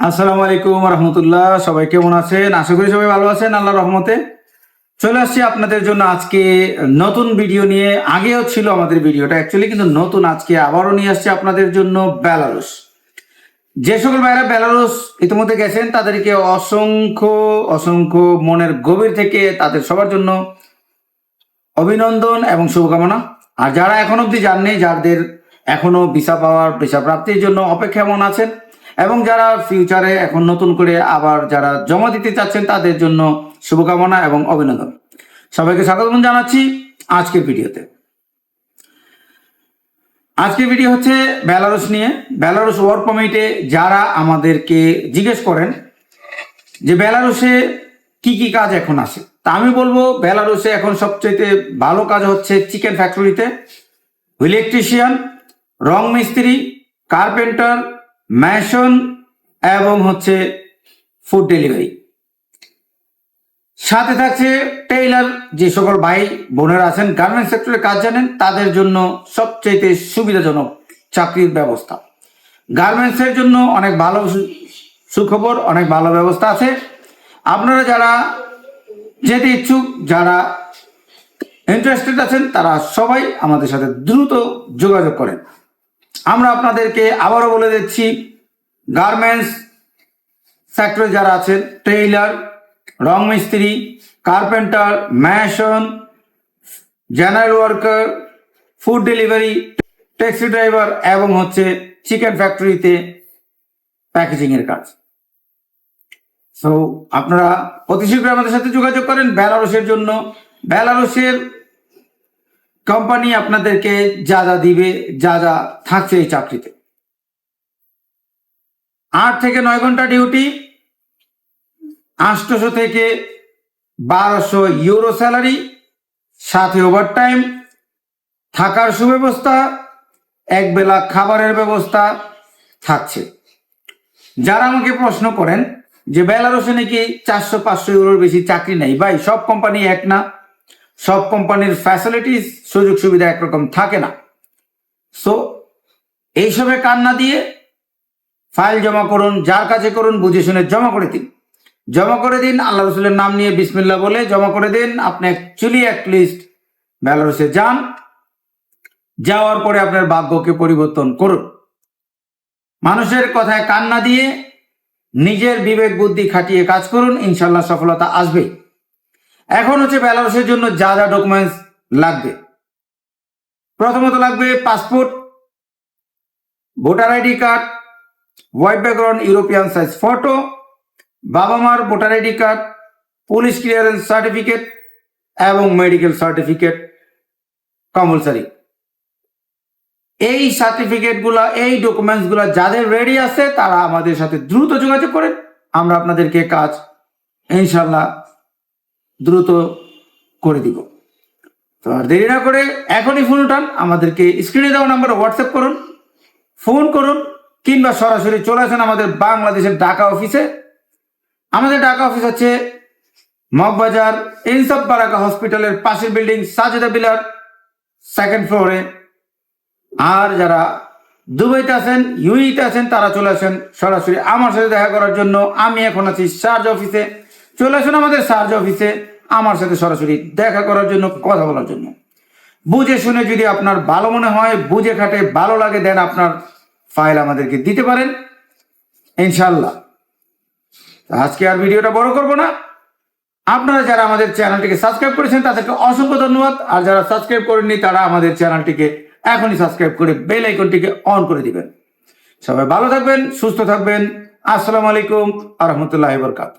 আসসালামু আলাইকুম রহমতুল্লাহ। সবাই কেমন আছেন? আশা করি সবাই ভালো আছেন আল্লাহ রহমতে। চলে আসছি আপনাদের জন্য আজকে নতুন ভিডিও নিয়ে। আগেও ছিল আমাদের ভিডিওটা অ্যাকচুয়ালি কিন্তু নতুন আজকে আবারও নিয়ে আসছে আপনাদের জন্য বেলারুস যে সকল ভাইরা বেলারুস ইতিমধ্যে গেছেন, তাদেরকে অসংখ্য অসংখ্য মনের গভীর থেকে তাদের সবার জন্য অভিনন্দন এবং শুভকামনা। আর যারা এখন অবধি যাননি, যাদের এখনও ভিসা পাওয়ার, ভিসা প্রাপ্তির জন্য অপেক্ষামান আছেন এবং যারা ফিউচারে এখন নতুন করে আবার যারা জমা দিতে চাচ্ছেন, তাদের জন্য শুভকামনা এবং অভিনন্দন। সবাইকে স্বাগত জানাচ্ছি আজকের ভিডিওতে। আজকের ভিডিও হচ্ছে বেলারুস নিয়ে। বেলারুস ওয়ার্ক কমিটে যারা আমাদেরকে জিজ্ঞেস করেন যে বেলারুসে কি কি কাজ এখন আছে তা আমি বলব বেলারুসে এখন সবচেয়ে ভালো কাজ হচ্ছে চিকেন ফ্যাক্টরিতে ইলেকট্রিশিয়ান রং মিস্ত্রি কার্পেন্টার ম্যাশন এবং হচ্ছে ফুড ডেলিভারি সাথে থাকছে টেইলার যে সকল ভাই বোনেরা আছেন গার্মেন্টস সেক্টরে কাজ জানেন, তাদের জন্য সবচেয়ে সুবিধাজনক চাকরির ব্যবস্থা। গার্মেন্টসের জন্য অনেক ভালো সুখবর, অনেক ভালো ব্যবস্থা আছে। আপনারা যারা যেতে ইচ্ছুক, যারা ইন্টারেস্টেড আছেন, তারা সবাই আমাদের সাথে দ্রুত যোগাযোগ করেন। আমরা আপনাদেরকে আবারও বলে দিচ্ছি গার্মেন্টস সেক্টরে যারা আছেন টেইলার রং মিস্ত্রি carpenter mason general worker food delivery taxi driver এবং হচ্ছে চিকেন ফ্যাক্টরিতে প্যাকেজিং এর কাজ। সো আপনারা অতি শীঘ্র আমাদের সাথে যোগাযোগ করেন বেলারসের জন্য। বেলারুসের কোম্পানি আপনাদেরকে যা যা দিবে, যা যা থাকছে এই চাকরিতে। আট থেকে নয় ঘণ্টা ডিউটি আটশোশো থেকে বারোশো ইউরো স্যালারি, সাথে ওভারটাইম, থাকার সুব্যবস্থা এক বেলা খাবারের ব্যবস্থা থাকছে। যারা আমাকে প্রশ্ন করেন যে বেলারুসে নাকি চারশো পাঁচশো ইউরোর বেশি চাকরি নেই, ভাই, সব কোম্পানি এক না। সব কোম্পানির ফ্যাসিলিটিস সুযোগ সুবিধা একরকম থাকে না। সো এইসবে কান্না দিয়ে ফাইল জমা করুন, যার কাছে করুন, বুঝে শুনে জমা করে দিন। জমা করে দিন, আল্লাহ রসুলের নাম নিয়ে বিসমিল্লা বলে জমা করে দিন। আপনি অ্যাকচুয়ালি লিস্ট বেলারুসে যান। যাওয়ার পরে আপনার ভাগ্যকে পরিবর্তন করুন। মানুষের কথায় কান্না দিয়ে নিজের বিবেক বুদ্ধি খাটিয়ে কাজ করুন ইনশাল্লাহ সফলতা আসবে এখন হচ্ছে বেলারুসের জন্য যা যা ডকুমেন্টস লাগবে। প্রথমত লাগবে passport voter ID card white background European size photo বাবা মার voter ID card police clearance certificate এবং মেডিকেল সার্টিফিকেট কম্পালসারি এই সার্টিফিকেটগুলো এই ডকুমেন্টসগুলো যাদের রেডি আছে, তারা আমাদের সাথে দ্রুত যোগাযোগ করেন। আমরা আপনাদেরকে কাজ ইনশাল্লাহ দ্রুত করে দিব। তো আর দেরি না করে এখনই ফোন উঠান, আমাদেরকে স্ক্রিনে দেওয়া নাম্বারে হোয়াটসঅ্যাপ করুন ফোন করুন, কিংবা সরাসরি চলে আসেন আমাদের বাংলাদেশের ঢাকা অফিসে আমাদের ঢাকা অফিস হচ্ছে মগবাজার ইনসাফ বারাকা হসপিটালের পাশের বিল্ডিং সাজেদা বিলার সেকেন্ড ফ্লোরে আর যারা দুবাইতে আছেন ইউইতে আছেন, তারা চলে আসেন সরাসরি আমার সাথে দেখা করার জন্য। আমি এখন আছি সার্জ অফিসে চলে আসুন আমাদের সার্জ অফিসে, আমার সাথে সরাসরি দেখা করার জন্য, কথা বলার জন্য। বুঝে শুনে যদি আপনার ভালো মনে হয়, বুঝে খাটে ভালো লাগে, দেন আপনার ফাইল আমাদেরকে দিতে পারেন। ইনশাল্লাহ আজকে আর ভিডিওটা বড় করব না। আপনারা যারা আমাদের চ্যানেলটিকে সাবস্ক্রাইব করেছেন, তাদেরকে অসংখ্য ধন্যবাদ। আর যারা সাবস্ক্রাইব করেননি, তারা আমাদের চ্যানেলটিকে এখনই সাবস্ক্রাইব করে বেল আইকনটিকে অন করে দিবেন। সবাই ভালো থাকবেন, সুস্থ থাকবেন। আসসালামু আলাইকুম আ রহমতুল্লাহ বরকাত